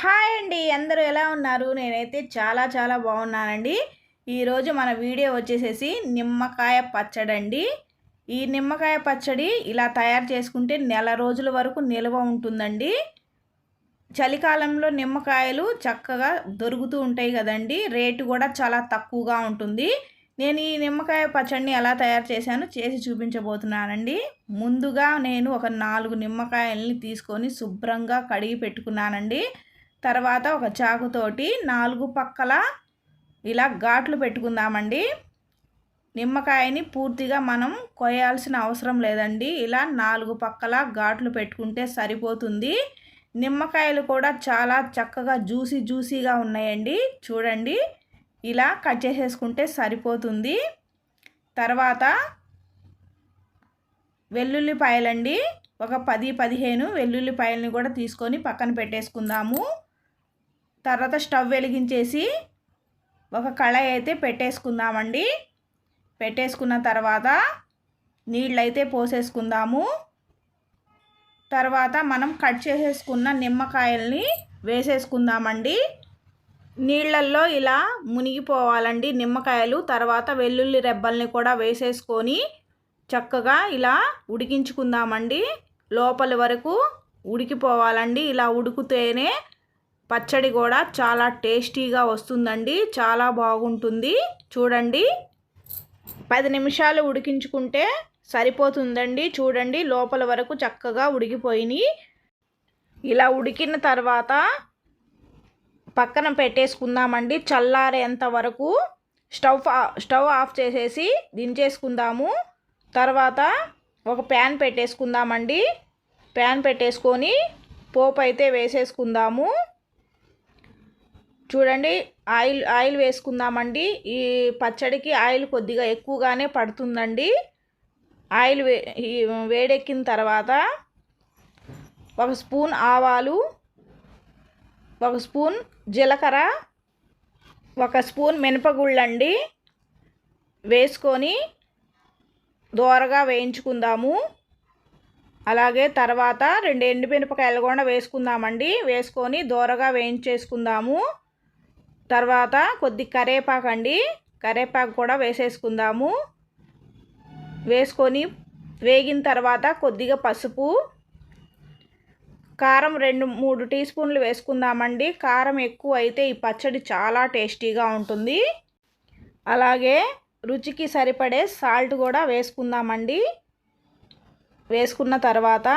Hi అండి అందరూ ఎలా ఉన్నారు? నేనైతే చాలా చాలా బాగున్నానండి. ఈరోజు మన వీడియో వచ్చేసేసి నిమ్మకాయ పచ్చడి అండి. ఈ నిమ్మకాయ పచ్చడి ఇలా తయారు చేసుకుంటే నెల రోజుల వరకు నిల్వ ఉంటుందండి. చలికాలంలో నిమ్మకాయలు చక్కగా దొరుకుతూ ఉంటాయి కదండి. రేటు కూడా చాలా తక్కువగా ఉంటుంది. నేను ఈ నిమ్మకాయ పచ్చడిని ఎలా తయారు చేశాను చేసి చూపించబోతున్నానండి. ముందుగా నేను ఒక నాలుగు నిమ్మకాయలని తీసుకొని శుభ్రంగా కడిగి పెట్టుకున్నానండి. తర్వాత ఒక చాకుతోటి నాలుగు పక్కల ఇలా ఘాట్లు పెట్టుకుందామండి. నిమ్మకాయని పూర్తిగా మనం కొయ్యాల్సిన అవసరం లేదండి. ఇలా నాలుగు పక్కల ఘాట్లు పెట్టుకుంటే సరిపోతుంది. నిమ్మకాయలు కూడా చాలా చక్కగా జ్యూసీ జ్యూసీగా ఉన్నాయండి. చూడండి. ఇలా కట్ చేసేసుకుంటే సరిపోతుంది. తర్వాత వెల్లుల్లిపాయలండి. ఒక పది పదిహేను వెల్లుల్లిపాయలని కూడా తీసుకొని పక్కన పెట్టేసుకుందాము. తర్వాత స్టవ్ వెలిగించేసి ఒక కళాయి అయితే పెట్టేసుకుందామండి. పెట్టేసుకున్న తర్వాత నీళ్ళైతే పోసేసుకుందాము. తర్వాత మనం కట్ చేసేసుకున్న నిమ్మకాయల్ని వేసేసుకుందామండి. నీళ్ళల్లో ఇలా మునిగిపోవాలండి నిమ్మకాయలు. తర్వాత వెల్లుల్లి రెబ్బల్ని కూడా వేసేసుకొని చక్కగా ఇలా ఉడికించుకుందామండి. లోపలి వరకు ఉడికిపోవాలండి. ఇలా ఉడికితేనే పచ్చడి కూడా చాలా టేస్టీగా వస్తుందండి. చాలా బాగుంటుంది. చూడండి. పది నిమిషాలు ఉడికించుకుంటే సరిపోతుందండి. చూడండి. లోపల వరకు చక్కగా ఉడికిపోయినాయి. ఇలా ఉడికిన తర్వాత పక్కన పెట్టేసుకుందామండి. చల్లారేంత వరకు స్టవ్ స్టవ్ ఆఫ్ చేసేసి దించేసుకుందాము. తర్వాత ఒక ప్యాన్ పెట్టేసుకుందామండి. ప్యాన్ పెట్టేసుకొని పోపు అయితే వేసేసుకుందాము. చూడండి ఆయిల్ ఆయిల్ వేసుకుందామండి. ఈ పచ్చడికి ఆయిల్ కొద్దిగా ఎక్కువగానే పడుతుందండి. ఆయిల్ వే వేడెక్కిన తర్వాత ఒక స్పూన్ ఆవాలు ఒక స్పూన్ జీలకర్ర ఒక స్పూన్ మినపగుళ్ళండి వేసుకొని దోరగా వేయించుకుందాము. అలాగే తర్వాత రెండు ఎండుమిరపకాయలు కూడా వేసుకుందామండి. వేసుకొని దోరగా వేయించేసుకుందాము. తర్వాత కొద్ది కరేపాకు అండి. కరేపాకు కూడా వేసేసుకుందాము. వేసుకొని వేగిన తర్వాత కొద్దిగా పసుపు కారం రెండు మూడు టీ స్పూన్లు వేసుకుందామండి. కారం ఎక్కువ అయితే ఈ పచ్చడి చాలా టేస్టీగా ఉంటుంది. అలాగే రుచికి సరిపడే సాల్ట్ కూడా వేసుకుందామండి. వేసుకున్న తర్వాత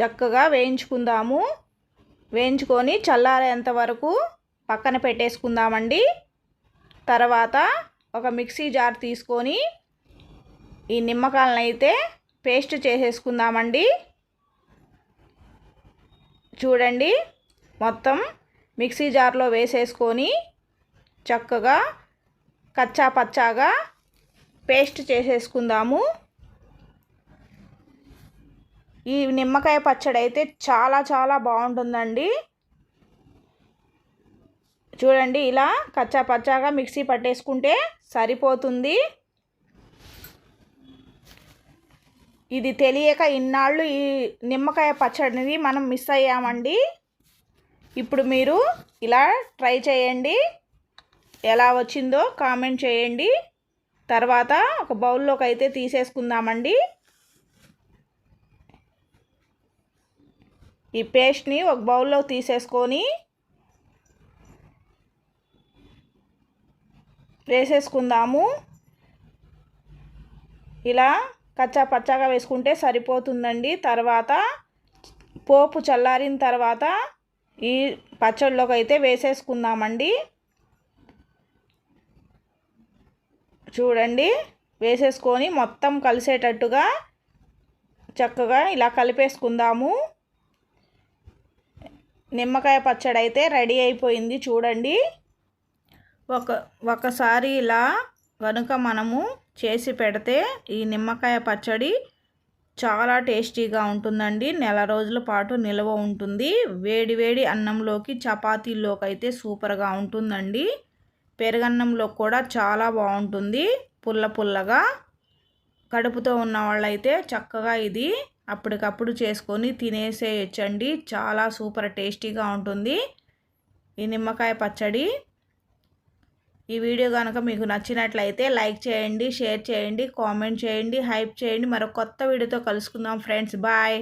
చక్కగా వేయించుకుందాము. వేయించుకొని చల్లారేంత వరకు పక్కన పెట్టేసుకుందామండి. తర్వాత ఒక మిక్సీ జార్ తీసుకొని ఈ నిమ్మకాయలను అయితే పేస్ట్ చేసేసుకుందామండి. చూడండి మొత్తం మిక్సీ జార్లో వేసేసుకొని చక్కగా కచ్చా పచ్చాగా పేస్ట్ చేసేసుకుందాము. ఈ నిమ్మకాయ పచ్చడి అయితే చాలా చాలా బాగుంటుందండి. చూడండి ఇలా కచ్చా పచ్చాగా మిక్సీ పట్టేసుకుంటే సరిపోతుంది. ఇది తెలియక ఇన్నాళ్ళు ఈ నిమ్మకాయ పచ్చడిని మనం మిస్ అయ్యామండి. ఇప్పుడు మీరు ఇలా ట్రై చేయండి. ఎలా వచ్చిందో కామెంట్ చేయండి. తర్వాత ఒక బౌల్లోకి అయితే తీసేసుకుందామండి. ఈ పేస్ట్ని ఒక బౌల్లో తీసేసుకొని వేసేసుకుందాము. ఇలా కచ్చా పచ్చాగా వేసుకుంటే సరిపోతుందండి. తర్వాత పోపు చల్లారిన తర్వాత ఈ పచ్చడిలోకి అయితే వేసేసుకుందామండి. చూడండి వేసేసుకొని మొత్తం కలిసేటట్టుగా చక్కగా ఇలా కలిపేసుకుందాము. నిమ్మకాయ పచ్చడి అయితే రెడీ అయిపోయింది చూడండి. ఒక ఒకసారి ఇలా కనుక మనము చేసి పెడితే ఈ నిమ్మకాయ పచ్చడి చాలా టేస్టీగా ఉంటుందండి. నెల రోజుల పాటు నిల్వ ఉంటుంది. వేడి వేడి అన్నంలోకి చపాతీల్లోకి అయితే సూపర్గా ఉంటుందండి. పెరుగన్నంలో కూడా చాలా బాగుంటుంది. పుల్ల పుల్లగా కడుపుతో ఉన్న వాళ్ళైతే చక్కగా ఇది అప్పటికప్పుడు చేసుకొని తినేసేయచ్చండి. చాలా సూపర్ టేస్టీగా ఉంటుంది. ఈ నిమ్మకాయ పచ్చడి ఈ వీడియో కనుక మీకు నచ్చినట్లయితే లైక్ చేయండి షేర్ చేయండి కామెంట్ చేయండి హైప్ చేయండి. మరో కొత్త వీడియోతో కలుసుకుందాం ఫ్రెండ్స్. బాయ్.